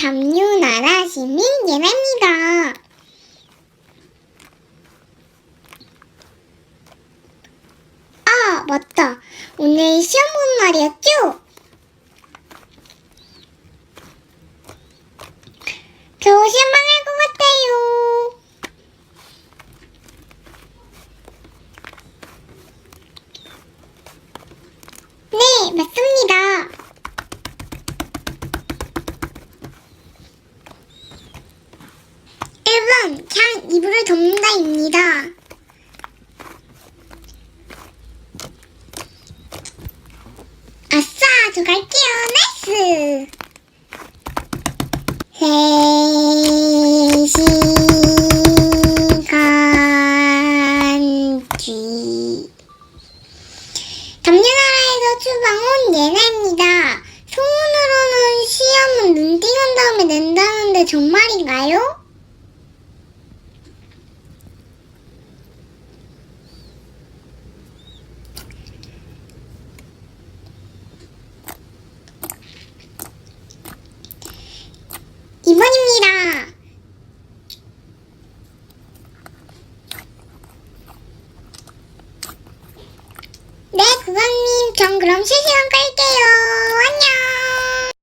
담요나라 시민 예나입니다. 아, 맞다. 오늘 시험 보는 날이었죠? 겨우 시험 망할 것 같아요. 네, 맞습니다. 일번 그냥 이불을 덮는다입니다. 아싸, 저 갈게요. 나이스! 세시간 뒤 담요나라에서 추방온 예나입니다. 소문으로는 시험은 눈팅한 다음에 낸다는데 정말인가요? 이번입니다 네, 그건님. 전 그럼 실시간 끌게요.